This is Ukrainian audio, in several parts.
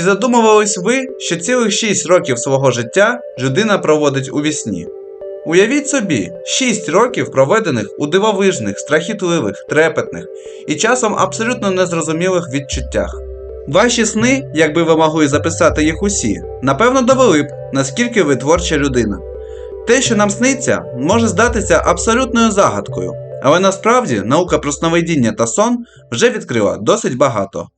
Чи задумувались ви, що цілих 6 років свого життя людина проводить у вісні? Уявіть собі, 6 років проведених у дивовижних, страхітливих, трепетних і часом абсолютно незрозумілих відчуттях. Ваші сни, якби ви могли записати їх усі, напевно довели б, наскільки ви творча людина. Те, що нам сниться, може здатися абсолютною загадкою, але насправді наука про сновидіння та сон вже відкрила досить багато.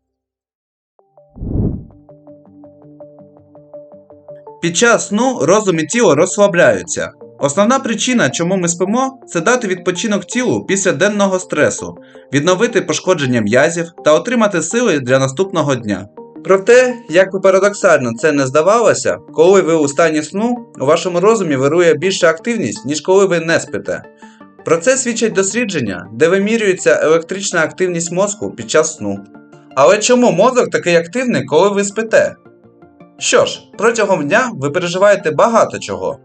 Під час сну розум і тіло розслабляються. Основна причина, чому ми спимо, це дати відпочинок тілу після денного стресу, відновити пошкодження м'язів та отримати сили для наступного дня. Проте, як би парадоксально це не здавалося, коли ви у стані сну, у вашому розумі вирує більша активність, ніж коли ви не спите. Про це свідчать дослідження, де вимірюється електрична активність мозку під час сну. Але чому мозок такий активний, коли ви спите? Що ж, протягом дня ви переживаєте багато чого.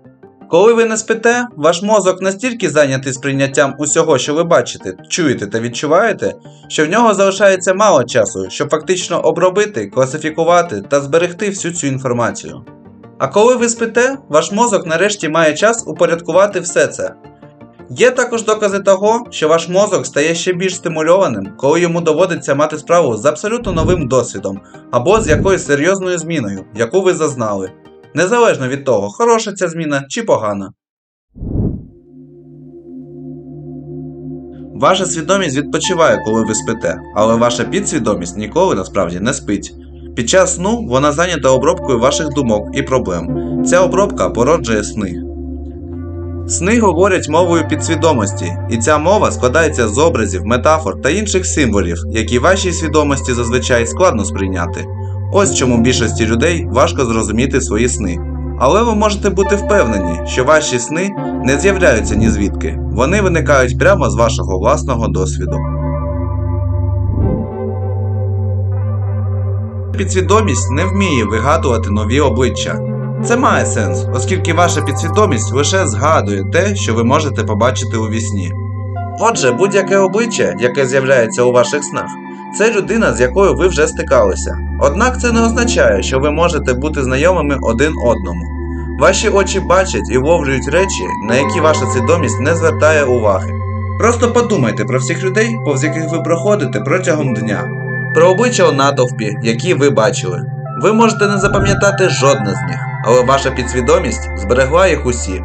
Коли ви не спите, ваш мозок настільки зайнятий сприйняттям усього, що ви бачите, чуєте та відчуваєте, що в нього залишається мало часу, щоб фактично обробити, класифікувати та зберегти всю цю інформацію. А коли ви спите, ваш мозок нарешті має час упорядкувати все це. Є також докази того, що ваш мозок стає ще більш стимульованим, коли йому доводиться мати справу з абсолютно новим досвідом або з якоюсь серйозною зміною, яку ви зазнали, незалежно від того, хороша ця зміна чи погана. Ваша свідомість відпочиває, коли ви спите, але ваша підсвідомість ніколи насправді не спить. Під час сну вона зайнята обробкою ваших думок і проблем. Ця обробка породжує сни. Сни говорять мовою підсвідомості, і ця мова складається з образів, метафор та інших символів, які вашій свідомості зазвичай складно сприйняти. Ось чому більшості людей важко зрозуміти свої сни. Але ви можете бути впевнені, що ваші сни не з'являються ні звідки, вони виникають прямо з вашого власного досвіду. Підсвідомість не вміє вигадувати нові обличчя. Це має сенс, оскільки ваша підсвідомість лише згадує те, що ви можете побачити у вісні. Отже, будь-яке обличчя, яке з'являється у ваших снах, це людина, з якою ви вже стикалися. Однак це не означає, що ви можете бути знайомими один одному. Ваші очі бачать і ловлюють речі, на які ваша свідомість не звертає уваги. Просто подумайте про всіх людей, повз яких ви проходите протягом дня, про обличчя у натовпі, які ви бачили. Ви можете не запам'ятати жодне з них, але ваша підсвідомість зберегла їх усі.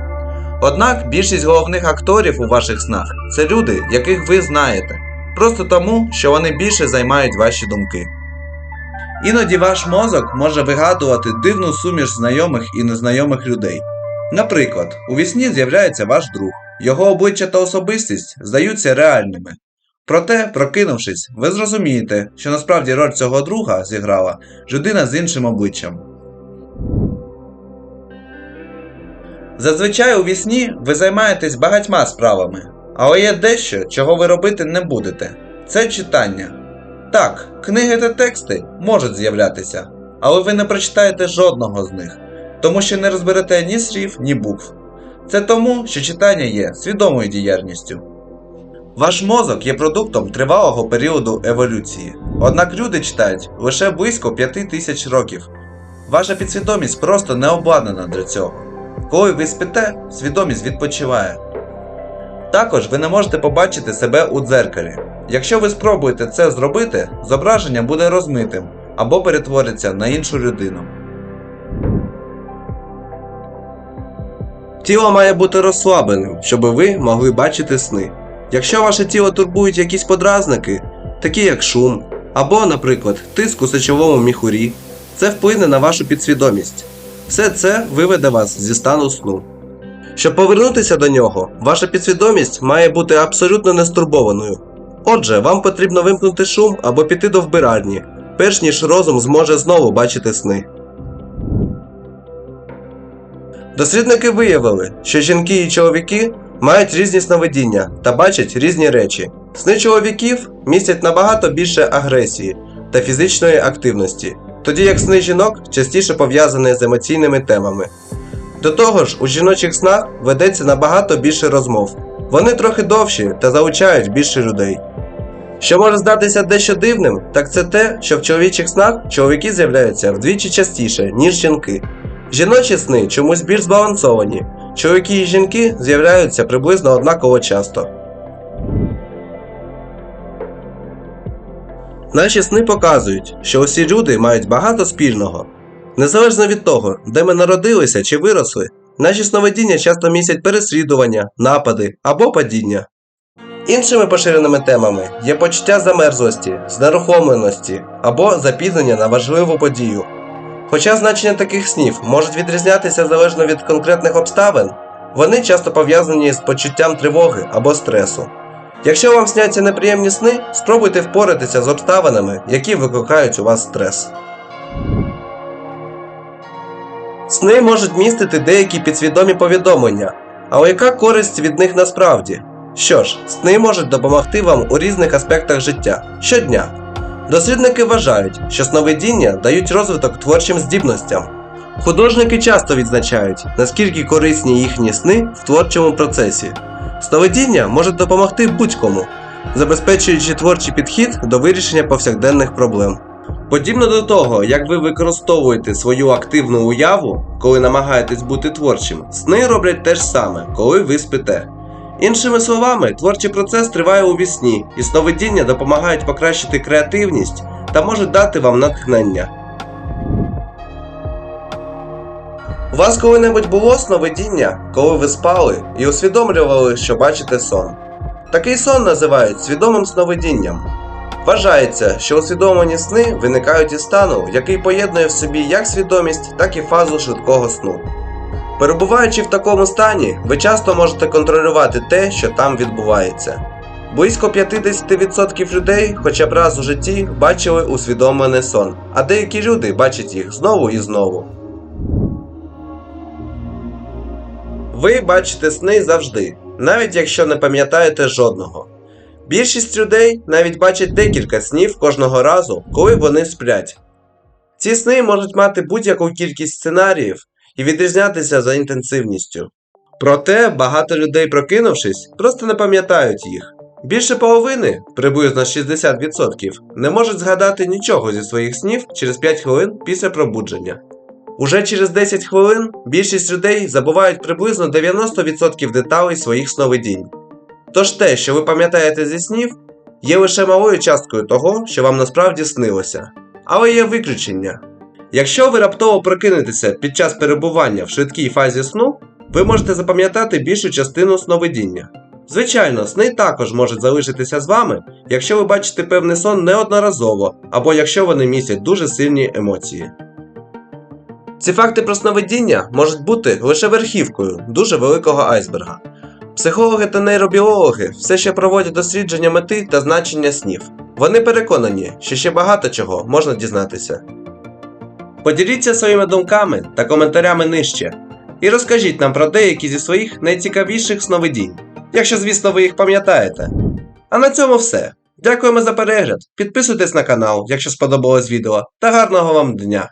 Однак більшість головних акторів у ваших снах це люди, яких ви знаєте, просто тому, що вони більше займають ваші думки. Іноді ваш мозок може вигадувати дивну суміш знайомих і незнайомих людей. Наприклад, у вісні з'являється ваш друг, його обличчя та особистість здаються реальними. Проте, прокинувшись, ви зрозумієте, що насправді роль цього друга зіграла людина з іншим обличчям. Зазвичай у вісні ви займаєтесь багатьма справами, але є дещо, чого ви робити не будете. Це читання. Так, книги та тексти можуть з'являтися, але ви не прочитаєте жодного з них, тому що не розберете ні слів, ні букв. Це тому, що читання є свідомою діяльністю. Ваш мозок є продуктом тривалого періоду еволюції, однак люди читають лише близько 5 тисяч років. Ваша підсвідомість просто не обладнана для цього. Коли ви спите, свідомість відпочиває. Також ви не можете побачити себе у дзеркалі. Якщо ви спробуєте це зробити, зображення буде розмитим або перетвориться на іншу людину. Тіло має бути розслабленим, щоб ви могли бачити сни. Якщо ваше тіло турбують якісь подразники, такі як шум, або, наприклад, тиск у сечовому міхурі, це вплине на вашу підсвідомість. Все це виведе вас зі стану сну. Щоб повернутися до нього, ваша підсвідомість має бути абсолютно нестурбованою. Отже, вам потрібно вимкнути шум або піти до вбиральні, перш ніж розум зможе знову бачити сни. Дослідники виявили, що жінки і чоловіки мають різні сновидіння та бачать різні речі. Сни чоловіків містять набагато більше агресії та фізичної активності, тоді як сни жінок частіше пов'язані з емоційними темами. До того ж, у жіночих снах ведеться набагато більше розмов. Вони трохи довші та залучають більше людей. Що може здатися дещо дивним, так це те, що в чоловічих снах чоловіки з'являються вдвічі частіше, ніж жінки. Жіночі сни чомусь більш збалансовані. Чоловіки і жінки з'являються приблизно однаково часто. Наші сни показують, що усі люди мають багато спільного. Незалежно від того, де ми народилися чи виросли, наші сновидіння часто містять переслідування, напади або падіння. Іншими поширеними темами є почуття замерзлості, знерухомленості або запізнення на важливу подію. Хоча значення таких снів можуть відрізнятися залежно від конкретних обставин, вони часто пов'язані з почуттям тривоги або стресу. Якщо вам сняться неприємні сни, спробуйте впоратися з обставинами, які викликають у вас стрес. Сни можуть містити деякі підсвідомі повідомлення, але яка користь від них насправді? Що ж, сни можуть допомогти вам у різних аспектах життя щодня. Дослідники вважають, що сновидіння дають розвиток творчим здібностям. Художники часто відзначають, наскільки корисні їхні сни в творчому процесі. Сновидіння можуть допомогти будь-кому, забезпечуючи творчий підхід до вирішення повсякденних проблем. Подібно до того, як ви використовуєте свою активну уяву, коли намагаєтесь бути творчим, сни роблять те ж саме, коли ви спите. Іншими словами, творчий процес триває у вісні, і сновидіння допомагають покращити креативність та можуть дати вам натхнення. У вас коли-небудь було сновидіння, коли ви спали і усвідомлювали, що бачите сон. Такий сон називають свідомим сновидінням. Вважається, що усвідомлені сни виникають із стану, який поєднує в собі як свідомість, так і фазу швидкого сну. Перебуваючи в такому стані, ви часто можете контролювати те, що там відбувається. Близько 50% людей хоча б раз у житті бачили усвідомлений сон, а деякі люди бачать їх знову і знову. Ви бачите сни завжди, навіть якщо не пам'ятаєте жодного. Більшість людей навіть бачать декілька снів кожного разу, коли вони сплять. Ці сни можуть мати будь-яку кількість сценаріїв і відрізнятися за інтенсивністю. Проте багато людей, прокинувшись, просто не пам'ятають їх. Більше половини, приблизно 60%, не можуть згадати нічого зі своїх снів через 5 хвилин після пробудження. Уже через 10 хвилин більшість людей забувають приблизно 90% деталей своїх сновидінь. Тож те, що ви пам'ятаєте зі снів, є лише малою часткою того, що вам насправді снилося. Але є виключення. Якщо ви раптово прокинетеся під час перебування в швидкій фазі сну, ви можете запам'ятати більшу частину сновидіння. Звичайно, сни також можуть залишитися з вами, якщо ви бачите певний сон неодноразово, або якщо вони містять дуже сильні емоції. Ці факти про сновидіння можуть бути лише верхівкою дуже великого айсберга. Психологи та нейробіологи все ще проводять дослідження мети та значення снів. Вони переконані, що ще багато чого можна дізнатися. Поділіться своїми думками та коментарями нижче. І розкажіть нам про деякі зі своїх найцікавіших сновидінь, якщо, звісно, ви їх пам'ятаєте. А на цьому все. Дякуємо за перегляд. Підписуйтесь на канал, якщо сподобалось відео, та гарного вам дня!